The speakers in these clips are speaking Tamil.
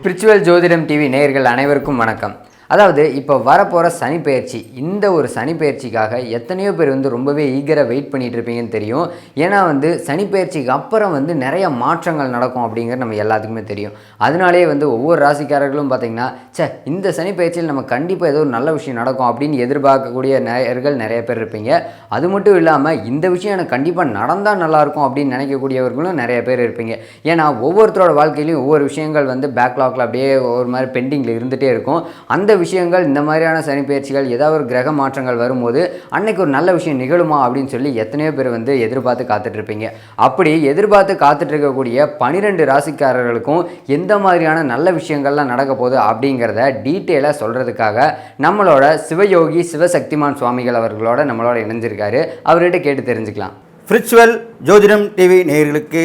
ஸ்பிரிச்சுவல் ஜோதிடம் டிவி நேயர்கள் அனைவருக்கும் வணக்கம். அதாவது இப்போ வரப்போகிற சனி பயிற்சி இந்த ஒரு சனி பயிற்சிக்காக எத்தனையோ பேர் வந்து ரொம்பவே ஈகராக வெயிட் பண்ணிட்டு இருப்பீங்கன்னு தெரியும். ஏன்னா வந்து சனி பயிற்சிக்கு அப்புறம் வந்து நிறைய மாற்றங்கள் நடக்கும் அப்படிங்கிறது நம்ம எல்லாத்துக்குமே தெரியும். அதனாலே வந்து ஒவ்வொரு ராசிக்காரர்களும் பார்த்தீங்கன்னா ச்சே இந்த சனி பயிற்சியில் நம்ம கண்டிப்பாக ஏதோ ஒரு நல்ல விஷயம் நடக்கும் அப்படின்னு எதிர்பார்க்கக்கூடிய நேயர்கள் நிறைய பேர் இருப்பீங்க. அது மட்டும் இல்லாமல் இந்த விஷயம் எனக்கு கண்டிப்பாக நடந்தால் நல்லாயிருக்கும் அப்படின்னு நினைக்கக்கூடியவர்களும் நிறைய பேர் இருப்பீங்க. ஏன்னா ஒவ்வொருத்தரோட வாழ்க்கையிலையும் ஒவ்வொரு விஷயங்கள் வந்து பேக்லாக்ல அப்படியே ஒரு மாதிரி பெண்டிங்கில் இருந்துகிட்டே இருக்கும். அந்த விஷயங்கள் இந்த மாதிரியான சனி பயிற்சிகள் ஏதாவது ஒரு கிரக மாற்றங்கள் வரும்போது அன்னைக்கு ஒரு நல்ல விஷயம் நிகழுமா அப்படின்னு சொல்லி எத்தனையோ பேர் வந்து எதிர்பார்த்து காத்துட்ருப்பீங்க. அப்படி எதிர்பார்த்து காத்துட்டு இருக்கக்கூடிய பனிரெண்டு ராசிக்காரர்களுக்கும் எந்த மாதிரியான நல்ல விஷயங்கள்லாம் நடக்க போகுது அப்படிங்கிறத டீட்டெயிலாக சொல்கிறதுக்காக நம்மளோட சிவயோகி சிவசக்திமான் சுவாமிகள் அவர்களோட நம்மளோட இணைஞ்சிருக்காரு. அவர்கிட்ட கேட்டு தெரிஞ்சுக்கலாம். ஃப்ரிச்சுவல் ஜோதிடம் டிவி நேயர்களுக்கு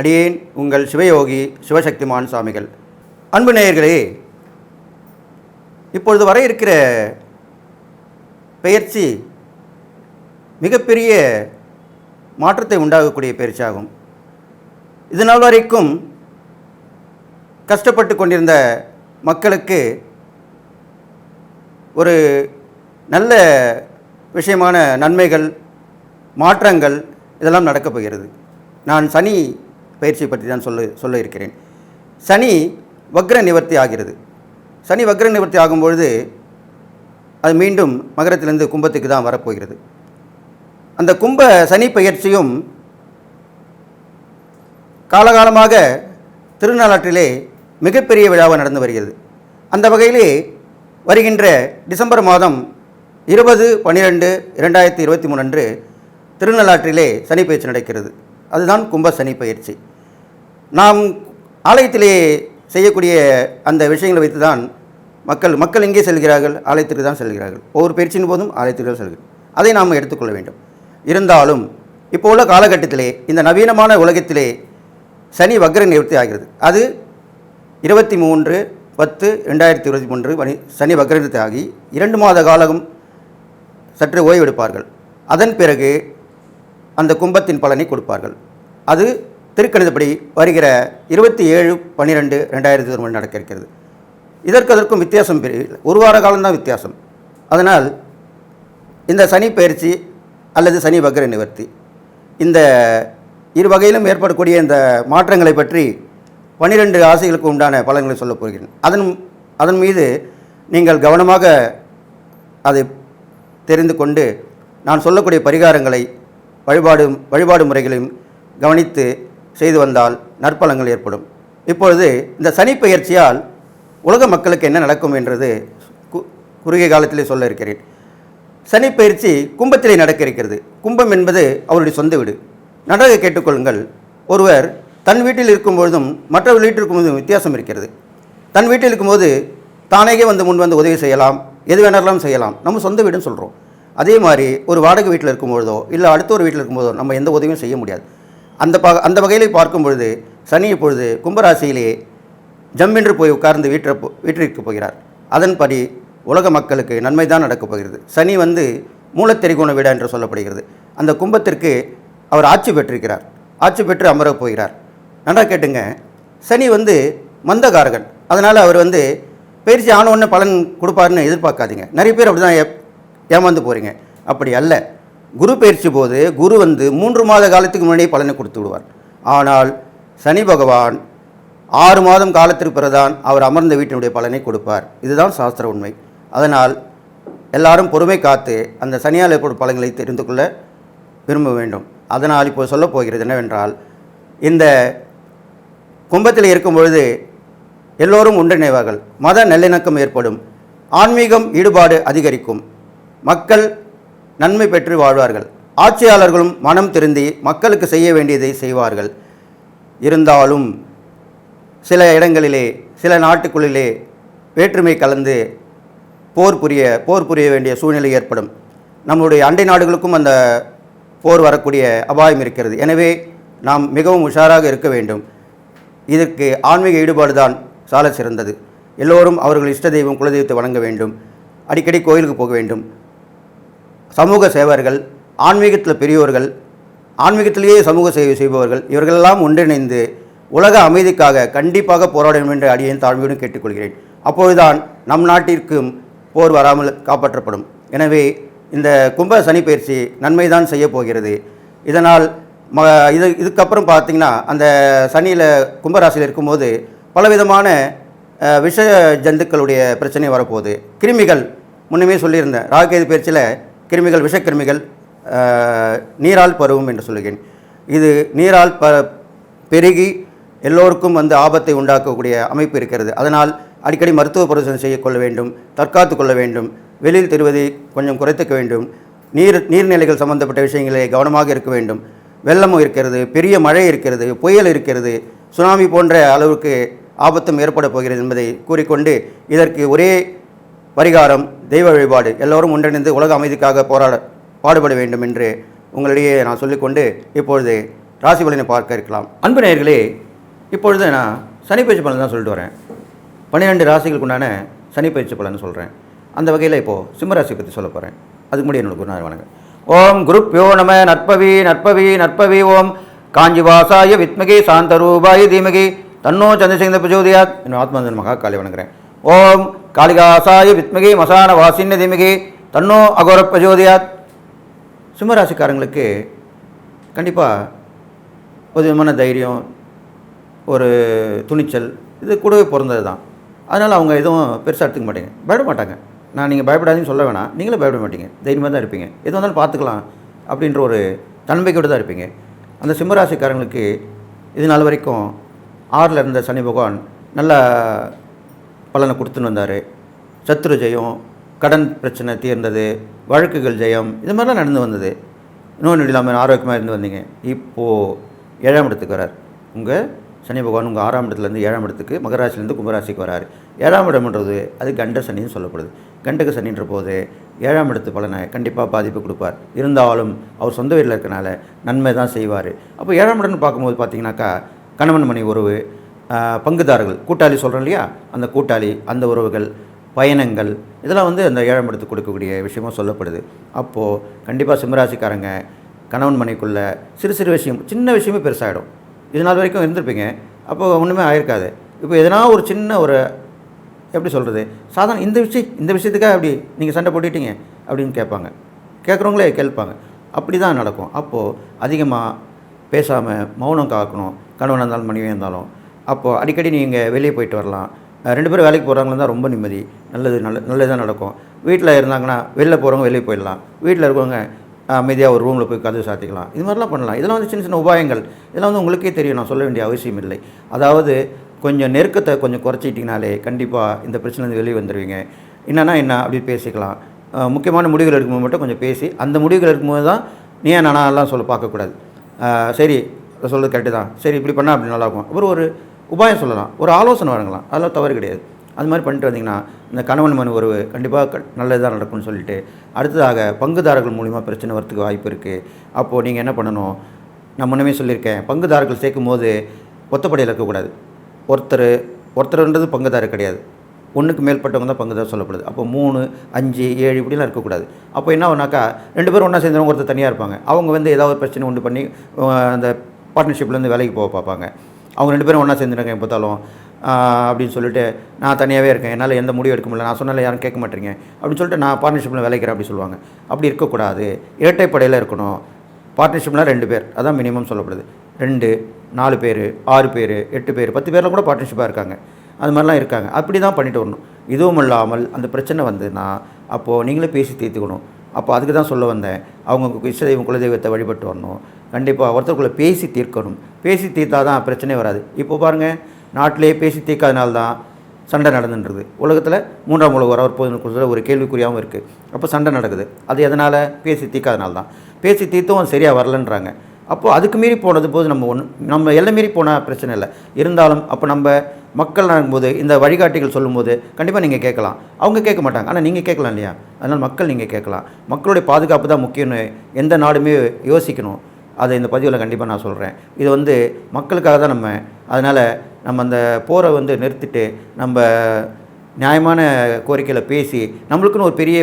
அடியேன் உங்கள் சிவயோகி சிவசக்திமான் சுவாமிகள். அன்பு நேயர்களே இப்பொழுது வர இருக்கிற பயிற்சி மிகப்பெரிய மாற்றத்தை உண்டாகக்கூடிய பயிற்சியாகும் இது நாள் வரைக்கும் கஷ்டப்பட்டு கொண்டிருந்த மக்களுக்கு ஒரு நல்ல விஷயமான நன்மைகள் மாற்றங்கள் இதெல்லாம் நடக்கப் போகிறது. நான் சனி பயிற்சி பற்றி தான் சொல்ல சொல்ல இருக்கிறேன். சனி வக்ர நிவர்த்தி ஆகிறது. சனி வக்ர நிவர்த்தி ஆகும்பொழுது அது மீண்டும் மகரத்திலிருந்து கும்பத்துக்கு தான் வரப்போகிறது. அந்த கும்ப சனி பயிற்சியும் காலகாலமாக திருநாளாற்றிலே மிகப்பெரிய விழாவாக நடந்து வருகிறது. அந்த வகையிலே வருகின்ற டிசம்பர் மாதம் இருபது பன்னிரெண்டு இரண்டாயிரத்தி இருபத்தி மூணு அன்று திருநள்ளாற்றிலே சனி பயிற்சி நடக்கிறது. அதுதான் கும்ப சனி பயிற்சி நாம் ஆலயத்திலே செய்யக்கூடிய அந்த விஷயங்களை வைத்து தான் மக்கள் மக்கள் எங்கே செல்கிறார்கள்? ஆலயத்திற்கு தான் செல்கிறார்கள். ஒவ்வொரு பயிற்சியின் போதும் ஆலயத்திற்கு தான் செல்கிறார்கள். அதை நாம் எடுத்துக்கொள்ள வேண்டும். இருந்தாலும் இப்போ உள்ள காலகட்டத்திலே இந்த நவீனமான உலகத்திலே சனி வக்ர நிவர்த்தி ஆகிறது. அது இருபத்தி மூன்று பத்து ரெண்டாயிரத்தி இருபத்தி மூன்று மணி சனி வக்ர நிவர்த்தி ஆகி இரண்டு மாத காலம் சற்று ஓய்வெடுப்பார்கள். அதன் பிறகு அந்த கும்பத்தின் பலனை கொடுப்பார்கள். அது திருக்கணிதப்படி வருகிற இருபத்தி ஏழு பன்னிரெண்டு ரெண்டாயிரத்தி இருபது நடக்க இருக்கிறது. இதற்கு அதற்கும் வித்தியாசம் ஒரு வார காலம்தான் வித்தியாசம். அதனால் இந்த சனி பயிற்சி அல்லது சனி வக்ர நிவர்த்தி இந்த இரு வகையிலும் ஏற்படக்கூடிய இந்த மாற்றங்களை பற்றி பன்னிரெண்டு ஆசைகளுக்கு உண்டான பலன்களை சொல்லப் போகிறேன். அதன் அதன் மீது நீங்கள் கவனமாக அதை தெரிந்து கொண்டு நான் சொல்லக்கூடிய பரிகாரங்களை வழிபாடு வழிபாடு முறைகளையும் கவனித்து செய்து வந்தால் நற்பலங்கள் ஏற்படும். இப்பொழுது இந்த சனி பெயர்ச்சியால் உலக மக்களுக்கு என்ன நடக்கும் என்றது கு குறுகிய காலத்திலே சொல்ல இருக்கிறேன். சனி பயிற்சி கும்பத்திலே நடக்க இருக்கிறது. கும்பம் என்பது அவருடைய சொந்த வீடு. நன்றாக கேட்டுக்கொள்ளுங்கள். ஒருவர் தன் வீட்டில் இருக்கும் பொழுதும் வீட்டில் இருக்கும்போதும் வித்தியாசம் இருக்கிறது. தன் வீட்டில் இருக்கும்போது தானேகே வந்து முன் வந்து உதவி செய்யலாம். எது வேணாலும் செய்யலாம். நம்ம சொந்த வீடுன்னு சொல்கிறோம் அதே மாதிரி ஒரு வாடகை வீட்டில் இருக்கும்பொழுதோ இல்லை அடுத்த ஒரு வீட்டில் இருக்கும்போதோ நம்ம எந்த உதவியும் செய்ய முடியாது. அந்த ப அந்த வகையிலே பார்க்கும் பொழுது சனி இப்பொழுது கும்பராசியிலே ஜம்மென்று போய் உட்கார்ந்து வீற்ற வீற்றிற்கு வீட்டிற்கு போகிறார். அதன்படி உலக மக்களுக்கு நன்மை தான் நடக்கப் போகிறது. சனி வந்து மூலத்தெரிகோண வீடா என்று சொல்லப்படுகிறது. அந்த கும்பத்திற்கு அவர் ஆட்சி பெற்றிருக்கிறார். ஆட்சி பெற்று அமரப் போகிறார். நன்றா கேட்டுங்க. சனி வந்து மந்தகாரகன். அதனால் அவர் வந்து பயிற்சி ஆன உடனே பலன் கொடுப்பாருன்னு எதிர்பார்க்காதீங்க. நிறைய பேர் அப்படி தான் ஏமாந்து போகிறீங்க அப்படி அல்ல. குரு பயிற்சி போது குரு வந்து மூன்று மாத காலத்துக்கு முன்னாடியே பலனை கொடுத்து விடுவார். ஆனால் சனி பகவான் ஆறு மாதம் காலத்திற்கு பிறதான் அவர் அமர்ந்த வீட்டினுடைய பலனை கொடுப்பார். இதுதான் சாஸ்திர உண்மை. அதனால் எல்லாரும் பொறுமை காத்து அந்த சனியால் ஏற்படும் பலன்களை தெரிந்து கொள்ள விரும்ப வேண்டும். அதனால் இப்போ சொல்லப் போகிறது என்னவென்றால் இந்த கும்பத்தில் இருக்கும் பொழுது எல்லோரும் ஒன்றிணைவார்கள். மத நல்லிணக்கம் ஏற்படும். ஆன்மீகம் ஈடுபாடு அதிகரிக்கும். மக்கள் நன்மை பெற்று வாழ்வார்கள். ஆட்சியாளர்களும் மனம் திருந்தி மக்களுக்கு செய்ய வேண்டியதை செய்வார்கள். இருந்தாலும் சில இடங்களிலே சில நாட்டுக்குள்ளிலே வேற்றுமை கலந்து போர் புரிய போர் புரிய வேண்டிய சூழ்நிலை ஏற்படும். நம்முடைய அண்டை நாடுகளுக்கும் அந்த போர் வரக்கூடிய அபாயம் இருக்கிறது. எனவே நாம் மிகவும் உஷாராக இருக்க வேண்டும். இதற்கு ஆன்மீக ஈடுபாடு தான் சால சிறந்தது. எல்லோரும் அவர்கள் இஷ்ட தெய்வம் குலதெய்வத்தை வணங்க வேண்டும். அடிக்கடி கோயிலுக்கு போக வேண்டும். சமூக சேவர்கள் ஆன்மீகத்தில் பெரியோர்கள் ஆன்மீகத்திலேயே சமூக சேவை செய்பவர்கள் இவர்களெல்லாம் ஒன்றிணைந்து உலக அமைதிக்காக கண்டிப்பாக போராட வேண்டும் என்று அடியேன் தாழ்மையுடன் கேட்டுக்கொள்கிறேன். அப்பொழுதுதான் நம் நாட்டிற்கும் போர் வராமல் காப்பாற்றப்படும். எனவே இந்த கும்ப சனி பயிற்சி நன்மை தான் செய்ய போகிறது. இதனால் ம இது இதுக்கப்புறம் பார்த்திங்கன்னா அந்த சனியில் கும்பராசியில் இருக்கும்போது பலவிதமான விஷ ஜந்துக்களுடைய பிரச்சனை வரப்போகுது. கிருமிகள் முன்னமே சொல்லியிருந்தேன். ராகேது பயிற்சியில் கிருமிகள் விஷக்கிருமிகள் நீரால் பருவும் என்று சொல்லுகிறேன். இது நீரால் ப பெருகி எல்லோருக்கும் வந்து ஆபத்தை உண்டாக்கக்கூடிய அமைப்பு இருக்கிறது. அதனால் அடிக்கடி மருத்துவ பரிசோதனை செய்ய கொள்ள வேண்டும் தற்காத்து கொள்ள வேண்டும் வெளியில் தெரிவதை கொஞ்சம் குறைத்துக்க வேண்டும். நீர் நீர்நிலைகள் சம்பந்தப்பட்ட விஷயங்களே கவனமாக இருக்க வேண்டும். வெள்ளமும் இருக்கிறது பெரிய மழை இருக்கிறது புயல் இருக்கிறது சுனாமி போன்ற அளவுக்கு ஆபத்தும் ஏற்பட போகிறது என்பதை கூறிக்கொண்டு இதற்கு ஒரே பரிகாரம் தெய்வ வழிபாடு எல்லோரும் ஒன்றிணைந்து உலக அமைதிக்காக போராட பாடுபட வேண்டும் என்று உங்களிடையே நான் சொல்லிக்கொண்டு இப்பொழுது ராசி பலனை பார்க்க இருக்கலாம். அன்பு நேயர்களே இப்பொழுது நான் சனி பயிற்சி பலன் தான் சொல்லிட்டு வரேன். பன்னிரெண்டு ராசிகளுக்கு உண்டான சனி பயிற்சி பலன் சொல்கிறேன் அந்த வகையில் இப்போது சிம்மராசி பற்றி சொல்ல போகிறேன் அதுக்கு முன்னாடி என்னோட குருநாதர் வணங்க ஓம் குருப்யோ நம நற்பவி நற்பவி நற்பவி ஓம். காஞ்சிவாசாய வித்மகி சாந்தரூபாய தீமகி. தன்னோ சந்திரசேகர பிரஜோதியாத் என் ஆத்மந்தன் மகா காளி வணங்குறேன். ஓம் காளிகாசாய வித்மகி மசான வாசின்ன திமிகி தன்னோ அகோர பிரஜோதியாத். சிம்மராசிக்காரங்களுக்கு கண்டிப்பாக ஒரு விதமான தைரியம் ஒரு துணிச்சல் இது கூடவே பிறந்தது தான். அதனால் அவங்க எதுவும் பெருசாக எடுத்துக்க மாட்டேங்க. பயப்பட மாட்டாங்க. நான் நீங்கள் பயப்படாதீங்கன்னு சொல்ல வேணாம். நீங்களும் பயப்பட மாட்டீங்க. தைரியமாக தான் இருப்பீங்க. எது வந்தாலும் பார்த்துக்கலாம் அப்படின்ற ஒரு தன்மைக்கோடு தான் இருப்பீங்க. அந்த சிம்மராசிக்காரங்களுக்கு இது நாள் வரைக்கும் ஆறில் இருந்த சனி பகவான் நல்லா பலனை கொடுத்துன்னு வந்தார். சத்ரு ஜெயம் கடன் பிரச்சனை தீர்ந்தது வழக்குகள் ஜெயம் இது மாதிரிலாம் நடந்து வந்தது. இன்னொன்று இல்லாமல் ஆரோக்கியமாக இருந்து வந்தீங்க. இப்போது ஏழாம் இடத்துக்கு வரார். உங்கள் சனி பகவான் உங்கள் ஆறாம் இடத்துலேருந்து ஏழாம் இடத்துக்கு மகராசிலேருந்து கும்பராசிக்கு வரார். ஏழாம் இடம்ன்றது அது கண்ட சனின்னு சொல்லப்படுது. கண்டக சனின்ற போது ஏழாம் இடத்து பலனை கண்டிப்பாக பாதிப்பு கொடுப்பார். இருந்தாலும் அவர் சொந்த வீட்டில் இருக்கனால நன்மை தான் செய்வார். அப்போ ஏழாம் இடம்னு பார்க்கும்போது பார்த்தீங்கன்னாக்கா கணவன் மணி உறவு பங்குதாரர்கள் கூட்டாளி சொல்கிறோம் இல்லையா? அந்த கூட்டாளி அந்த உறவுகள் பயணங்கள் இதெல்லாம் வந்து அந்த ஏழாம் இடத்துக்கு கொடுக்கக்கூடிய விஷயமா சொல்லப்படுது. அப்போது கண்டிப்பாக சிம்மராசிக்காரங்க கணவன் மனைக்குள்ள சிறு சிறு விஷயம் சின்ன விஷயமே பெருசாகிடும் இது நாள் வரைக்கும் இருந்திருப்பீங்க. அப்போது ஒன்றுமே ஆயிருக்காது. இப்போ எதனா ஒரு சின்ன ஒரு எப்படி சொல்கிறது சாதாரண இந்த விஷயம் இந்த விஷயத்துக்காக அப்படி நீங்கள் சண்டை போட்டுட்டீங்க அப்படின்னு கேட்பாங்க. கேட்குறவங்களே கேட்பாங்க. அப்படி தான் நடக்கும். அப்போது அதிகமாக பேசாமல் மௌனம் காக்கணும். கணவனாக இருந்தாலும் மனைவியாக இருந்தாலும். அப்போது அடிக்கடி நீங்கள் வெளியே போயிட்டு வரலாம். ரெண்டு பேரும் வேலைக்கு போகிறாங்களா தான் ரொம்ப நிம்மதி. நல்லது நல்ல நல்லதாக நடக்கும். வீட்டில் இருந்தாங்கன்னா வெளில போகிறவங்க வெளியே போயிடலாம். வீட்டில் இருக்கவங்க அமைதியாக ஒரு ரூமில் போய் கதவு சாத்திக்கலாம். இது மாதிரிலாம் பண்ணலாம். இதெல்லாம் வந்து சின்ன சின்ன உபாயங்கள். இதெல்லாம் வந்து உங்களுக்கே தெரியும். நான் சொல்ல வேண்டிய அவசியம் இல்லை. அதாவது கொஞ்சம் நெருக்கத்தை கொஞ்சம் குறைச்சிட்டிங்கனாலே கண்டிப்பாக இந்த பிரச்சனை வெளியே வந்துடுவீங்க என்னென்னா என்ன? அப்படி பேசிக்கலாம். முக்கியமான முடிவுகள் எடுக்கும்போது மட்டும் கொஞ்சம் பேசி அந்த முடிவுகள் எடுக்கும்போது தான் நீ ஏன் நானா எல்லாம் சொல்ல பார்க்கக்கூடாது? சரி சொல்கிறது கரெக்டு தான். சரி இப்படி பண்ணால் அப்படி நல்லாயிருக்கும் அப்புறம் ஒரு உபாயம் சொல்லலாம். ஒரு ஆலோசனை வழங்கலாம். அதெல்லாம் தவறு கிடையாது. அது மாதிரி பண்ணிட்டு வந்தீங்கன்னா இந்த கணவன் மனு உறவு கண்டிப்பாக நல்லதாக நடக்கும்னு சொல்லிட்டு அடுத்ததாக பங்குதாரர்கள் மூலிமா பிரச்சனை வரத்துக்கு வாய்ப்பு இருக்குது அப்போது நீங்கள் என்ன பண்ணணும்? நான் முன்னமே சொல்லியிருக்கேன். பங்குதாரர்கள் சேர்க்கும் போது ஒத்தப்படையில் இருக்கக்கூடாது ஒருத்தர் ஒருத்தர்ன்றது பங்குதாரர் கிடையாது. ஒன்றுக்கு மேற்பட்டவங்க தான் பங்குதாரர் சொல்லப்படுது. அப்போ மூணு அஞ்சு ஏழு இப்படிலாம் இருக்கக்கூடாது. அப்போ என்ன ஒன்றாக்கா ரெண்டு பேரும் ஒன்றா சேர்ந்தவங்க ஒருத்தர் தனியாக இருப்பாங்க. அவங்க வந்து ஏதாவது ஒரு பிரச்சனை உண்டு பண்ணி அந்த பார்ட்னர்ஷிப்லேருந்து வேலைக்கு போக பார்ப்பாங்க. அவங்க ரெண்டு பேரும் ஒன்றா சேர்ந்துருக்கேன் எப்போ பார்த்தாலும். அப்படின்னு சொல்லிட்டு நான் தனியாகவே இருக்கேன். என்னால் எந்த முடிவு எடுக்க முடியல. நான் சொன்னால யாரும் கேட்க மாட்டேங்க. அப்படின்னு சொல்லிட்டு நான் பார்ட்னர்ஷிப்பில் வேலைக்கிறேன் அப்படி சொல்லுவாங்க. அப்படி இருக்கக்கூடாது. இரட்டைப்படையில் இருக்கணும். பார்ட்னர்ஷிப்னால் ரெண்டு பேர். அதான் மினிமம் சொல்லப்படுது. ரெண்டு நாலு பேர் ஆறு பேர் எட்டு பேர் பத்து பேரில் கூட பார்ட்னர்ஷிப்பாக இருக்காங்க. அது மாதிரிலாம் இருக்காங்க. அப்படி தான் பண்ணிட்டு வரணும். இதுவும் இல்லாமல் அந்த பிரச்சனை வந்ததுன்னா அப்போது நீங்களே பேசி தீர்த்துக்கணும். அப்போ அதுக்கு தான் சொல்ல வந்தேன். அவங்க இஷ்டதெய்வம் குலதெய்வத்தை வழிபட்டு வரணும். கண்டிப்பாக ஒருத்தருக்குள்ளே பேசி தீர்க்கணும். பேசி தீர்த்தா தான் பிரச்சனையே வராது. இப்போ பாருங்கள் நாட்டிலே பேசி தீர்க்காதனால தான் சண்டை நடந்துன்றது. உலகத்தில் மூன்றாம் உலக வர போது ஒரு கேள்விக்குறியாகவும் இருக்குது அப்போ சண்டை நடக்குது. அது எதனால்? பேசி தீர்க்காதனால தான். பேசி தீர்த்தும் சரியாக வரலன்றாங்க. அப்போது அதுக்கு மீறி போனது போது நம்ம ஒன்று நம்ம எல்லை மீறி போனால் பிரச்சனை இல்லை. இருந்தாலும் அப்போ நம்ம மக்கள் நடக்கும்போது இந்த வழிகாட்டிகள் சொல்லும்போது கண்டிப்பாக நீங்கள் கேட்கலாம். அவங்க கேட்க மாட்டாங்க. ஆனால் நீங்கள் கேட்கலாம் இல்லையா? அதனால் மக்கள் நீங்கள் கேட்கலாம். மக்களுடைய பாதுகாப்பு தான் முக்கியம்னு எந்த நாடுமே யோசிக்கணும். அதை இந்த பதிவில் கண்டிப்பாக நான் சொல்கிறேன் இது வந்து மக்களுக்காக தான் நம்ம அதனால் நம்ம அந்த போரை வந்து நிறுத்திட்டு நம்ம நியாயமான கோரிக்கையில் பேசி நம்மளுக்குன்னு ஒரு பெரிய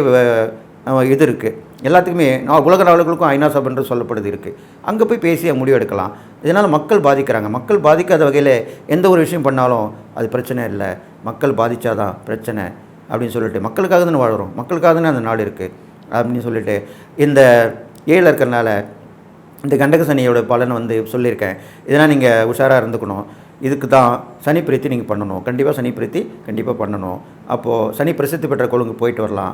இது இருக்குது எல்லாத்துக்குமே நான் உலக நாடுகளுக்கும் ஐநா சபைன்றது சொல்லப்படுது இருக்குது அங்கே போய் பேசி முடிவு எடுக்கலாம். இதனால் மக்கள் பாதிக்கிறாங்க. மக்கள் பாதிக்காத வகையில் எந்த ஒரு விஷயம் பண்ணாலும் அது பிரச்சனை இல்லை. மக்கள் பாதித்தாதான் பிரச்சனை அப்படின்னு சொல்லிட்டு மக்களுக்காக தானே வாழ்கிறோம் மக்களுக்காக தானே அந்த நாடு இருக்குது அப்படின்னு சொல்லிட்டு இந்த ஏழில் இருக்கிறனால இந்த கண்டக சனியோட பலன் வந்து சொல்லியிருக்கேன். இதெல்லாம் நீங்கள் உஷாராக இருந்துக்கணும். இதுக்கு தான் சனி பிரீத்தி நீங்கள் பண்ணணும். கண்டிப்பாக சனி பிரீத்தி கண்டிப்பாக பண்ணணும். அப்போது சனி பிரசித்தி பெற்ற கொழுங்கு போயிட்டு வரலாம்.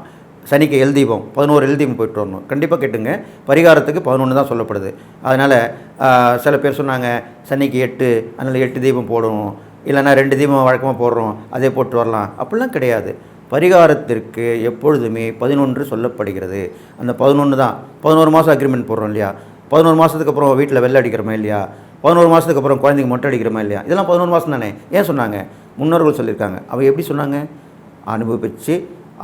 சனிக்கு எல் தீபம் பதினோரு எல் தீபம் போயிட்டு வரணும். கண்டிப்பாக கேட்டுங்க. பரிகாரத்துக்கு பதினொன்று தான் சொல்லப்படுது. அதனால் சில பேர் சொன்னாங்க சனிக்கு எட்டு அதனால் எட்டு தீபம் போடணும். இல்லைன்னா ரெண்டு தீபம் வழக்கமாக போடுறோம் அதே போட்டு வரலாம். அப்படிலாம் கிடையாது. பரிகாரத்திற்கு எப்பொழுதுமே பதினொன்று சொல்லப்படுகிறது. அந்த பதினொன்று தான். பதினோரு மாதம் அக்ரிமெண்ட் போடுறோம் இல்லையா? பதினோரு மாதத்துக்கு அப்புறம் வீட்டில் வெள்ளை அடிக்கிறோமா இல்லையா? பதினோரு மாதத்துக்கு அப்புறம் குழந்தைங்க மொட்டை அடிக்கிறோமா இல்லையா? இதெல்லாம் பதினோரு மாதம் தானே. ஏன் சொன்னாங்க? முன்னோர்கள் சொல்லியிருக்காங்க. அவங்க எப்படி சொன்னாங்க? அனுபவித்து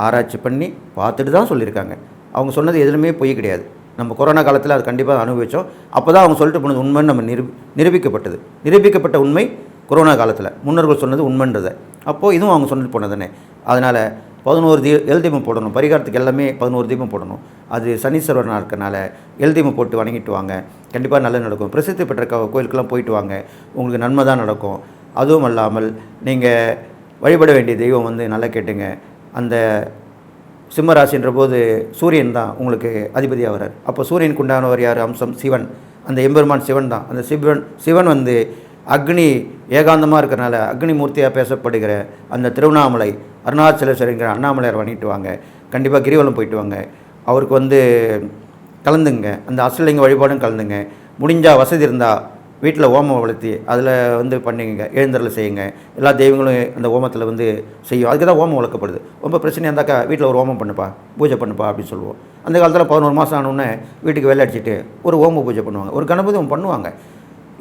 ஆராய்ச்சி பண்ணி பார்த்துட்டு தான் சொல்லியிருக்காங்க. அவங்க சொன்னது எதுலையுமே பொய் கிடையாது. நம்ம கொரோனா காலத்தில் அது கண்டிப்பாக அனுபவித்தோம் அப்போ தான் அவங்க சொல்லிட்டு போனது உண்மைன்னு நம்ம நிரூபி நிரூபிக்கப்பட்டது. நிரூபிக்கப்பட்ட உண்மை கொரோனா காலத்தில். முன்னோர்கள் சொன்னது உண்மைன்றதை. அப்போது இதுவும் அவங்க சொல்லிட்டு போனது அதனால் பதினோரு தீ எல் தீபம் போடணும். பரிகாரத்துக்கு எல்லாமே பதினோரு தீபம் போடணும். அது சனீஸ்வரனாக இருக்கனால எல் தீபம் போட்டு வணங்கிட்டு வாங்க. கண்டிப்பாக நல்லது நடக்கும். பிரசித்தி பெற்ற கோயிலுக்கெல்லாம் போயிட்டு வாங்க. உங்களுக்கு நன்மை தான் நடக்கும். அதுவும் அல்லாமல் நீங்கள் வழிபட வேண்டிய தெய்வம் வந்து நல்லா கேட்டுங்க. அந்த சிம்ம ராசின்ற போது சூரியன் தான் உங்களுக்கு அதிபதியாக வர்றார் அப்போ சூரியனுக்கு உண்டானவர் யார்? அம்சம் சிவன். அந்த எம்பெருமான் சிவன் தான். அந்த சிவன் சிவன் வந்து அக்னி ஏகாந்தமாக இருக்கிறனால அக்னி மூர்த்தியாக பேசப்படுகிற அந்த திருவண்ணாமலை அருணாச்சலேஸ்வரங்கிற அண்ணாமலையார் பண்ணிட்டு வாங்க. கண்டிப்பாக கிரிவலம் போயிட்டு வாங்க. அவருக்கு வந்து கலந்துங்க. அந்த அசுலிங்க வழிபாடும் கலந்துங்க. முடிஞ்சால் வசதி இருந்தால் வீட்டில் ஓமம் வளர்த்தி அதில் வந்து பண்ணிங்க எழுந்தரில் செய்யுங்க. எல்லா தெய்வங்களும் அந்த ஓமத்தில் வந்து செய்யும். அதுக்கு தான் ஓமம் வளர்க்கப்படுது. ரொம்ப பிரச்சனையாக இருந்தாக்கா வீட்டில் ஒரு ஓமம் பண்ணுப்பா பூஜை பண்ணுப்பா அப்படின்னு சொல்லுவோம். அந்த காலத்தில் பதினோரு மாதம் ஆனோடனே வீட்டுக்கு வெள்ளை அடிச்சிட்டு ஒரு ஓம பூஜை பண்ணுவாங்க. ஒரு கணபதி பண்ணுவாங்க.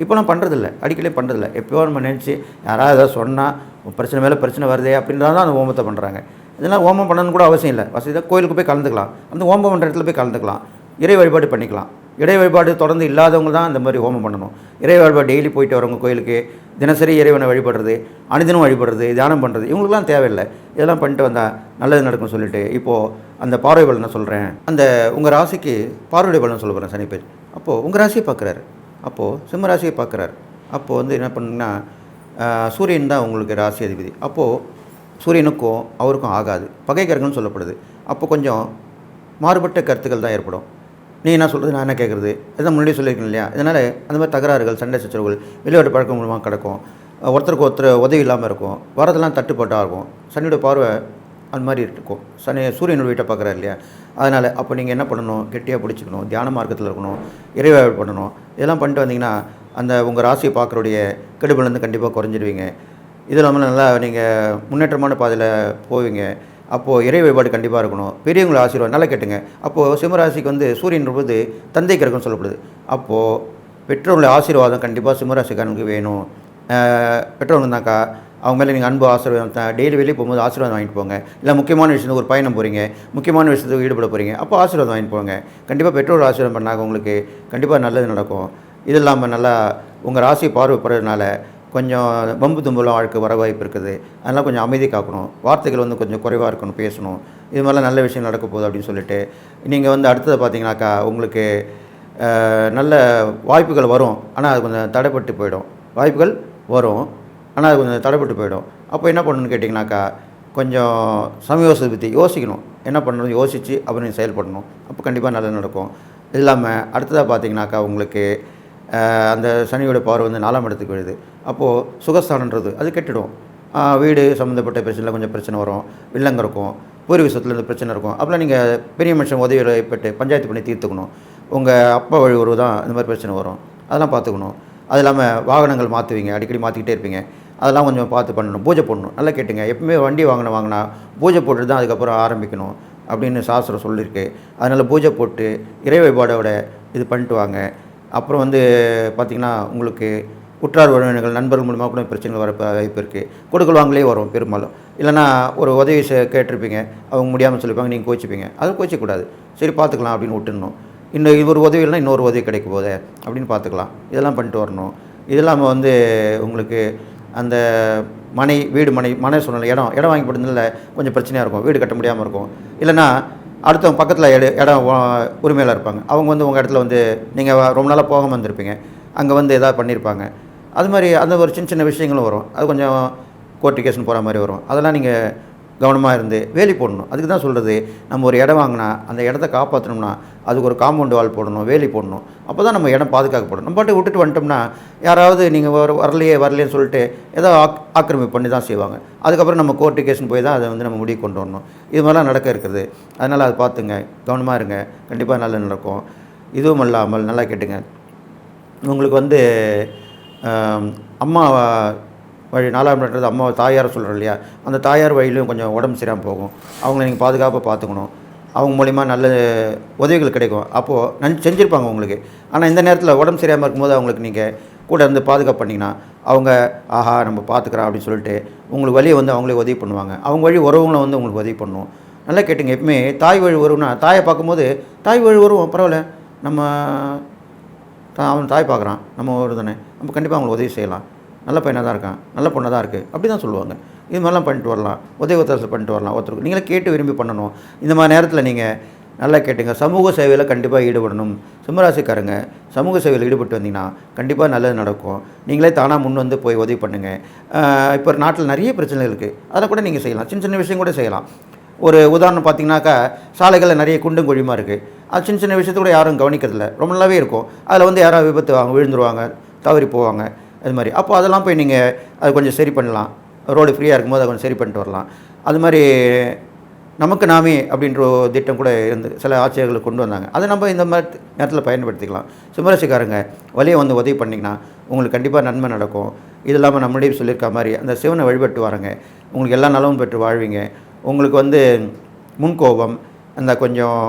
இப்போலாம் பண்ணுறதில்ல அடிக்கடி பண்ணுறதில்ல எப்போயோ நம்ம நினச்சி யாராவது ஏதாவது சொன்னால் பிரச்சனை மேலே பிரச்சனை வருதே அப்படின்றதான் தான் அந்த ஓமத்தை பண்ணுறாங்க இதெல்லாம் ஓமம் பண்ணணும்னு கூட அவசியம் இல்லை. வசதி தான் கோயிலுக்கு போய் கலந்துக்கலாம். அந்த ஓமம் பண்ணுற இடத்துல போய் கலந்துக்கலாம். இறை வழிபாடு பண்ணிக்கலாம். இறை வழிபாடு தொடர்ந்து இல்லாதவங்க தான் இந்த மாதிரி ஹோமம் பண்ணணும். இறை வழிபாடு டெய்லி போயிட்டு வரவங்க கோயிலுக்கு தினசரி இறைவனை வழிபடுறது அனுதினம் வழிபடுறது தியானம் பண்ணுறது இவங்களுக்குலாம் தேவையில்லை. இதெல்லாம் பண்ணிட்டு வந்தால் நல்லது நடக்கும் சொல்லிட்டு இப்போது அந்த பார்வை பலனை சொல்கிறேன் அந்த உங்கள் ராசிக்கு பார்வை பலன் சொல்ல போகிறேன் சனி பேர் அப்போது உங்கள் ராசியை பார்க்குறாரு. அப்போது சிம்ம ராசியை பார்க்குறாரு. அப்போது வந்து என்ன பண்ணுங்கன்னா சூரியன் தான் உங்களுக்கு ராசி அதிபதி. அப்போது சூரியனுக்கும் அவருக்கும் ஆகாது. பகைக்கரங்கன்னு சொல்லப்படுது. அப்போ கொஞ்சம் மாறுபட்ட கருத்துக்கள் தான் ஏற்படும். நீ என்ன சொல்கிறது நான் என்ன கேட்குறது இதான் முன்னாடியே சொல்லியிருக்கேன் இல்லையா? இதனால் அந்த மாதிரி தகராறுகள் சண்டை சச்சரவுகள் விளையாட்டு பழக்கம் மூலமாக கிடக்கும். ஒருத்தருக்கு ஒருத்தர் உதவி இல்லாமல் இருக்கும். வரதெல்லாம் தட்டுப்பாட்டாக இருக்கும். சனியோட பார்வை அந்த மாதிரி இருக்கும். சனி சூரியனோட வீட்டை பார்க்குறாரு இல்லையா? அதனால் அப்போ நீங்கள் என்ன பண்ணணும்? கெட்டியாக பிடிச்சிக்கணும். தியான மார்க்கத்தில் இருக்கணும். இறைவாய் பண்ணணும். இதெல்லாம் பண்ணிட்டு வந்தீங்கன்னா அந்த உங்கள் ராசியை பார்க்குறோடைய கெடுபலேருந்து கண்டிப்பாக குறைஞ்சிடுவீங்க. இது இல்லாமல் நல்லா நீங்கள் முன்னேற்றமான பாதையில் போவீங்க. அப்போது இறை வழிபாடு கண்டிப்பாக இருக்கணும். பெரியவங்களை ஆசீர்வாதம் நல்லா கேட்டுங்க. அப்போது சிம்மராசிக்கு வந்து சூரியன் போது தந்தை கிரகம்னு சொல்லப்படுது. அப்போது பெற்றோர்களுடைய ஆசீர்வாதம் கண்டிப்பாக சிம்மராசிக்காரனுக்கு வேணும். ஆஹ் பெற்றோர்கள் இருந்தாக்கா அவங்க மேலே நீங்கள் அன்பு ஆசீர்வாதம் டெய்லி வெளியே போகும்போது ஆசீர்வாதம் வாங்கிட்டு போங்க. இல்லை முக்கியமான விஷயத்துக்கு ஒரு பயணம் போகிறீங்க முக்கியமான விஷயத்துக்கு ஈடுபட போகிறீங்க அப்போ ஆசீர்வாதம் வாங்கிட்டு போங்க. கண்டிப்பாக பெற்றோர் ஆசீர்வாதம் பண்ணாங்க உங்களுக்கு கண்டிப்பாக நல்லது நடக்கும். இது இல்லாமல் நல்லா உங்கள் ராசி பார்வைப்படுறதுனால கொஞ்சம் வம்பு தும்புலாம் ஆளுக்கு வர வாய்ப்பு இருக்குது. அதெல்லாம் கொஞ்சம் அமைதி காக்கணும். வார்த்தைகள் வந்து கொஞ்சம் குறைவாக இருக்கணும் பேசணும். இது மாதிரிலாம் நல்ல விஷயம் நடக்க போகுது அப்படின்னு சொல்லிட்டு நீங்கள் வந்து அடுத்தது பார்த்தீங்கன்னாக்கா உங்களுக்கு நல்ல வாய்ப்புகள் வரும். ஆனால் அது கொஞ்சம் தடைப்பட்டு போயிடும். வாய்ப்புகள் வரும். ஆனால் அது கொஞ்சம் தடைப்பட்டு போயிடும். அப்போ என்ன பண்ணணும்னு கேட்டிங்கனாக்கா கொஞ்சம் சமயோசத்தை பற்றி யோசிக்கணும். என்ன பண்ணணும்? யோசித்து அப்புறம் செயல்படணும். அப்போ கண்டிப்பாக நல்லது நடக்கும். இல்லாமல் அடுத்ததாக பார்த்தீங்கன்னாக்கா உங்களுக்கு அந்த சனியோட பார்வை வந்து நாலாம் இடத்துக்கு விழுது அப்போது சுகஸ்தானன்றது அது கெட்டுடும். வீடு சம்மந்தப்பட்ட பிரச்சனையில் கொஞ்சம் பிரச்சனை வரும். வில்லங்க இருக்கும் பூர்வீக சொத்துல இருந்து பிரச்சனை இருக்கும். அப்போலாம் நீங்கள் பெரிய மனுஷன் உதவிகளை பெற்று பஞ்சாயத்து பண்ணி தீர்த்துக்கணும். உங்கள் அப்பா வழி உறவு தான் இந்த மாதிரி பிரச்சனை வரும். அதெல்லாம் பார்த்துக்கணும். அது இல்லாமல் வாகனங்கள் மாற்றுவீங்க அடிக்கடி மாற்றிக்கிட்டே இருப்பீங்க. அதெல்லாம் கொஞ்சம் பார்த்து பண்ணணும். பூஜை போடணும். நல்லா கேட்டுங்க. எப்பவுமே வண்டி வாங்கின வாங்கினா பூஜை போட்டு தான் அதுக்கப்புறம் ஆரம்பிக்கணும் அப்படின்னு சாஸ்திரம் சொல்லியிருக்கு. அதனால் பூஜை போட்டு இறை வழிபாடோட இது பண்ணிட்டு வாங்க. அப்புறம் வந்து பார்த்திங்கன்னா உங்களுக்கு உற்றார் உறவினர்கள் நண்பர்கள் மூலமாக கூட பிரச்சனைகள் வர வாய்ப்பு இருக்குது கொடுக்கல் வாங்கலே வரும் பெரும்பாலும். இல்லைன்னா ஒரு உதவி கேட்டிருப்பீங்க. அவங்க முடியாமல் சொல்லிப்பாங்க நீங்கள் கோச்சிப்பீங்க. அது கோச்சிக்கூடாது சரி பார்த்துக்கலாம் அப்படின்னு விட்டுணும் இன்னும் இது ஒரு உதவி இல்லைனா இன்னொரு உதவி கிடைக்க போதே அப்படின்னு பார்த்துக்கலாம். இதெல்லாம் பண்ணிட்டு வரணும். இது இல்லாமல் வந்து உங்களுக்கு அந்த மனை வீடு மனை மனை சூழ்நிலை இடம் இடம் வாங்கி போட்டதில் கொஞ்சம் பிரச்சனையாக இருக்கும். வீடு கட்ட முடியாமல் இருக்கும். இல்லைன்னா அடுத்தவங்க பக்கத்தில் இட இடம் உரிமையில் இருப்பாங்க. அவங்க வந்து உங்கள் இடத்துல வந்து நீங்கள் ரொம்ப நாளாக போகாமல் வந்திருப்பீங்க அங்கே வந்து எதாவது பண்ணியிருப்பாங்க அது மாதிரி அந்த ஒரு சின்ன சின்ன விஷயங்களும் வரும். அது கொஞ்சம் கோர்ட்டு கேஸ்னு போகிற மாதிரி வரும். அதெல்லாம் நீங்கள் கவனமாக இருந்து வேலி போடணும். அதுக்கு தான் சொல்கிறது நம்ம ஒரு இடம் வாங்கினா அந்த இடத்த காப்பாற்றணும்னா அதுக்கு ஒரு காம்பவுண்ட் வால் போடணும் வேலி போடணும். அப்போ தான் நம்ம இடம் பாதுகாக்கப்படும். நம்ம பாட்டு விட்டுட்டு வந்துட்டோம்னா யாராவது நீங்கள் வர வரலையே வரலையேன்னு சொல்லிட்டு ஏதோ ஆக் ஆக்கிரமிப்பு பண்ணி தான் செய்வாங்க. அதுக்கப்புறம் நம்ம கோர்ட்டு கேஸ்னு போய் தான் அதை வந்து நம்ம முடிவு கொண்டு வரணும். இது மாதிரிலாம் நடக்க இருக்குது. அதனால் அதை பார்த்துங்க கவனமாக இருங்க. கண்டிப்பாக நல்லா நடக்கும். இதுவும் இல்லாமல் நல்லா கேட்டுங்க. உங்களுக்கு வந்து அம்மா வழி நாலாம் இடத்துல அம்மா தாயார் சொல்கிறோம் இல்லையா? அந்த தாயார் வழியிலையும் கொஞ்சம் உடம்பு சரியாமல் போகும். அவங்கள நீங்கள் பாதுகாப்பாக பார்த்துக்கணும். அவங்க மூலிமா நல்ல உதவிகள் கிடைக்கும். அப்போது நன் செஞ்சுருப்பாங்க உங்களுக்கு. ஆனால் இந்த நேரத்தில் உடம்பு சரியாமல் இருக்கும்போது அவங்களுக்கு நீங்கள் கூட இருந்து பாதுகாப்பு பண்ணிங்கன்னா அவங்க ஆஹா நம்ம பார்த்துக்குறோம் அப்படின்னு சொல்லிட்டு உங்களுக்கு வழியை வந்து அவங்களே உதவி பண்ணுவாங்க. அவங்க வழி உறவுங்களும் வந்து உங்களுக்கு உதவி பண்ணுவோம் நல்லா கேட்டுங்க. எப்பவுமே தாய் வழி உறவுனா தாயை பார்க்கும்போது தாய் வழி உறவும் பரவாயில்ல. நம்ம அவன் தாய் பார்க்குறான். நம்ம ஒரு தானே. நம்ம கண்டிப்பாக அவங்களுக்கு உதவி செய்யலாம். நல்ல பையனாக தான் இருக்கான். நல்ல பொண்ணாக தான் இருக்குது அப்படி தான் சொல்லுவாங்க. இது மாதிரிலாம் பண்ணிட்டு வரலாம். உதவி ஒத்தாசை பண்ணிட்டு வரலாம். ஒருத்தருக்கு நீங்களே கேட்டு விரும்பி பண்ணணும். இந்த மாதிரி நேரத்தில் நீங்கள் நல்லா கேட்டுங்க. சமூக சேவையில் கண்டிப்பாக ஈடுபடணும். சிம்மராசிக்காரங்க சமூக சேவையில் ஈடுபட்டு வந்தீங்கன்னா கண்டிப்பாக நல்லது நடக்கும். நீங்களே தானாக முன் வந்து போய் உதவி பண்ணுங்கள் இப்போ நாட்டில் நிறைய பிரச்சனைகள் இருக்குது அதை கூட நீங்கள் செய்யலாம். சின்ன சின்ன விஷயம் கூட செய்யலாம். ஒரு உதாரணம் பார்த்தீங்கன்னாக்கா சாலைகளில் நிறைய குண்டும் குழியுமாக இருக்குது அது சின்ன சின்ன விஷயத்தை கூட யாரும் கவனிக்கிறதில்ல. ரொம்ப நல்லாவே இருக்கும். அதில் வந்து யாராவது விபத்து வாங்க விழுந்துருவாங்க தவறி போவாங்க. அது மாதிரி. அப்போ அதெல்லாம் போய் நீங்கள் அது கொஞ்சம் சரி பண்ணலாம். ரோடு ஃப்ரீயாக இருக்கும்போது அதை கொஞ்சம் சரி பண்ணிட்டு வரலாம். அது மாதிரி நமக்கு நாமே அப்படின்ற ஒரு திட்டம் கூட இருந்து சில ஆட்சியர்களை கொண்டு வந்தாங்க. அதை நம்ம இந்த மாதிரி நேரத்தில் பயன்படுத்திக்கலாம். சிம்மராசிக்காரங்க வழியை வந்து உதவி பண்ணிங்கன்னா உங்களுக்கு கண்டிப்பாக நன்மை நடக்கும். இது இல்லாமல் நம்மளே சொல்லியிருக்க மாதிரி அந்த சிவனை வழிபட்டு வரங்க. உங்களுக்கு எல்லா நலமும் பெற்று வாழ்வீங்க. உங்களுக்கு வந்து முன்கோபம் அந்த கொஞ்சம்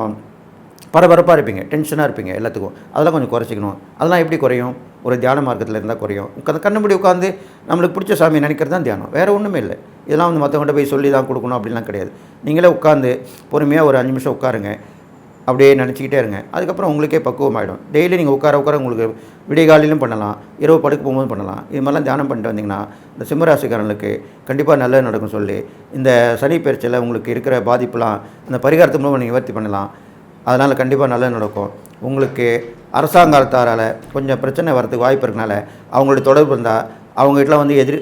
பரபரப்பாக இருப்பீங்க டென்ஷனாக இருப்பீங்க எல்லாத்துக்கும். அதெல்லாம் கொஞ்சம் குறைச்சிக்கணும். அதெல்லாம் எப்படி குறையும்? ஒரு தியான மார்க்கத்தில் இருந்தால் குறையும். உட்காந்து கண்ணுபடி உட்காந்து நம்மளுக்கு பிடிச்ச சாமி நினைக்கிறது தான் தியானம். வேறு ஒன்றுமே இல்லை. இதெல்லாம் வந்து மற்றவங்கள்ட்ட போய் சொல்லி தான் கொடுக்கணும் அப்படிலாம் கிடையாது. நீங்களே உட்காந்து பொறுமையாக ஒரு அஞ்சு நிமிஷம் உட்காருங்க. அப்படியே நினச்சிக்கிட்டே இருங்க. அதுக்கப்புறம் உங்களுக்கே பக்குவமாயிடும் டெய்லி நீங்கள் உட்கார உட்கார உங்களுக்கு விடிய காலையிலும் பண்ணலாம். இரவு படுக்க போகும்போது பண்ணலாம். இது மாதிரிலாம் தியானம் பண்ணிட்டு வந்தீங்கன்னா இந்த சிம்மராசிக்காரங்களுக்கு கண்டிப்பாக நல்லது நடக்கும் சொல்லி இந்த சனி பயிற்சியில் உங்களுக்கு இருக்கிற பாதிப்புலாம் இந்த பரிகாரத்து மூலம் நீங்கள் நிவர்த்தி பண்ணலாம். அதனால் கண்டிப்பாக நல்லது நடக்கும். உங்களுக்கு அரசாங்கத்தாரால் கொஞ்சம் பிரச்சனை வரதுக்கு வாய்ப்பு இருக்கனால அவங்களோட தொடர்பு இருந்தால் அவங்க வந்து எதிரி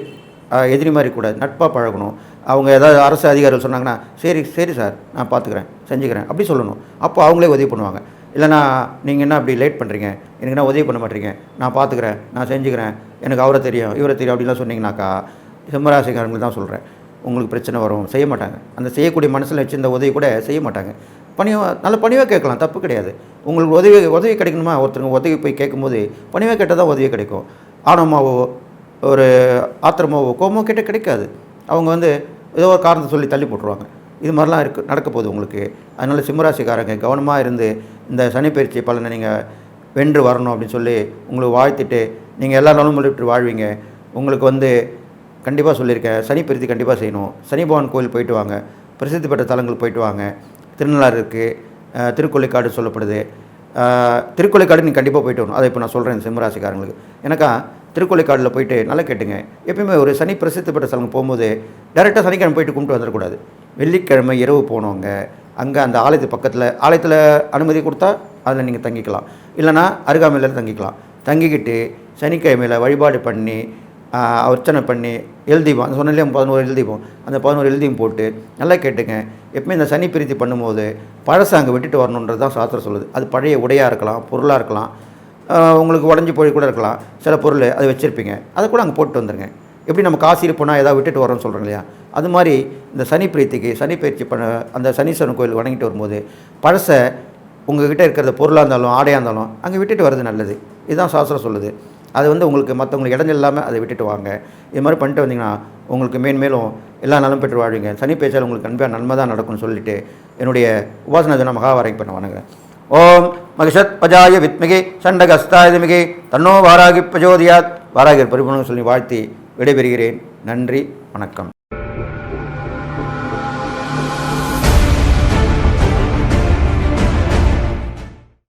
எதிரி மாதிரி கூட நட்பாக பழகணும். அவங்க ஏதாவது அரசு அதிகாரிகள் சொன்னாங்கன்னா சரி சரி சார் நான் பார்த்துக்கிறேன் செஞ்சுக்கிறேன். அப்படி சொல்லணும். அப்போ அவங்களே உதவி பண்ணுவாங்க. இல்லைனா நீங்கள் என்ன அப்படி லேட் பண்ணுறீங்க எனக்கு என்ன உதவி பண்ண மாட்டீங்க? நான் பார்த்துக்கிறேன் நான் செஞ்சுக்கிறேன். எனக்கு அவரை தெரியும் இவரை தெரியும் அப்படிலாம் சொன்னீங்கன்னாக்கா சிம்மராசிக்காரங்களுக்கு தான் சொல்கிறேன் உங்களுக்கு பிரச்சனை வரும். செய்ய மாட்டாங்க. அந்த செய்யக்கூடிய மனசில் வச்சிருந்த உதவி கூட செய்ய மாட்டாங்க. பணிவாக நல்ல பணிவாக கேட்கலாம் தப்பு கிடையாது. உங்களுக்கு உதவி உதவி கிடைக்கணுமா? ஒருத்தருங்க உதவி போய் கேட்கும்போது பணிவாக கேட்டால் தான் உதவி கிடைக்கும். ஆணவமாவோ ஒரு ஆத்திரமாவோ கோமோ கேட்டால் கிடைக்காது. அவங்க வந்து ஏதோ ஒரு காரணத்தை சொல்லி தள்ளி போட்டுருவாங்க. இது மாதிரிலாம் இருக்கு நடக்க போகுது உங்களுக்கு. அதனால் சிம்மராசிக்காரங்க கவனமாக இருந்து இந்த சனிப்பயிற்சி பலனை நீங்கள் வென்று வரணும் அப்படின்னு சொல்லி உங்களுக்கு வாழ்த்திட்டு நீங்கள் எல்லா நாளும் விட்டு வாழ்வீங்க. உங்களுக்கு வந்து கண்டிப்பாக சொல்லியிருக்கேன் சனி பிரித்தி கண்டிப்பாக செய்யணும். சனி பவன் கோயில் போயிட்டு வாங்க. பிரசித்தி பெற்ற தலங்கள் போயிட்டு வாங்க. திருநள்ளாறு இருக்குது திருக்கொள்ளிக்காடு சொல்லப்படுது. திருக்கொள்ளிக்காடு நீங்கள் கண்டிப்பாக போயிட்டு வரணும். அதை இப்போ நான் சொல்கிறேன் சிம்மராசிக்காரங்களுக்கு. எனக்கா திருக்கொள்ளிக்காடில் போயிட்டு நல்லா கேட்டுங்க. எப்பயுமே ஒரு சனி பிரசித்தி பெற்ற ஸ்தலம் போகும்போது டேரெக்டாக சனிக்கிழமை போயிட்டு கும்பிட்டு வந்துடக்கூடாது. வெள்ளிக்கிழமை இரவு போனவங்க அங்கே அந்த ஆலயத்து பக்கத்தில் ஆலயத்தில் அனுமதி கொடுத்தா அதில் நீங்கள் தங்கிக்கலாம். இல்லைனா அருகாமையில் தங்கிக்கலாம். தங்கிக்கிட்டு சனிக்கிழமையில் வழிபாடு பண்ணி அர்ச்சனை பண்ணி எழுதிப்போம் அந்த சொன்னாலே பதினோரு எழுதிப்போம். அந்த பதினோரு எழுதியும் போட்டு நல்லா கேட்டுங்க. எப்பவுமே இந்த சனி பிரீத்தி பண்ணும்போது பழசை அங்கே விட்டுட்டு வரணுன்றது தான் சாஸ்திரம் சொல்லுது. அது பழைய உடையாக இருக்கலாம் பொருளாக இருக்கலாம் உங்களுக்கு உடஞ்சி போய் கூட இருக்கலாம். சில பொருள் அதை வச்சுருப்பீங்க. அதை கூட அங்கே போட்டு வந்துருங்க. எப்படி நம்ம காசு இருப்போனா ஏதாவது விட்டுட்டு வரோம்னு சொல்கிறோம் இல்லையா? அது மாதிரி இந்த சனி பிரீத்திக்கு சனி பயிற்சி பண்ண அந்த சனீஸ்வரன் கோயில் வணங்கிட்டு வரும்போது பழசை உங்ககிட்ட இருக்கிற பொருளாக இருந்தாலும் ஆடையாக இருந்தாலும் அங்கே விட்டுட்டு வர்றது நல்லது. இதுதான் சாஸ்திரம் சொல்லுது. அது வந்து உங்களுக்கு மற்றவங்களுக்கு இடைஞ்சல் இல்லாமல் அதை விட்டுட்டு வாங்க. இது மாதிரி பண்ணிட்டு வந்தீங்கன்னா உங்களுக்கு மேன்மேலும் எல்லா நலம் பெற்று வாழ்வீங்க. சனி பேச்சால் உங்களுக்கு கண்டிப்பாக நன்மை தான் நடக்கும்னு சொல்லிட்டு என்னுடைய உபாசன தினம் மகாவாரைக்கு பண்ண வணங்குறேன். ஓம் மகிஷத் பஜாய வித்மிகி சண்டகஸ்தாயுதமிகி தன்னோ வாராகி பிரஜோதியாத். வாராகி பரிபூர்ணம் சொல்லி வாழ்த்தி விடைபெறுகிறேன். நன்றி வணக்கம்.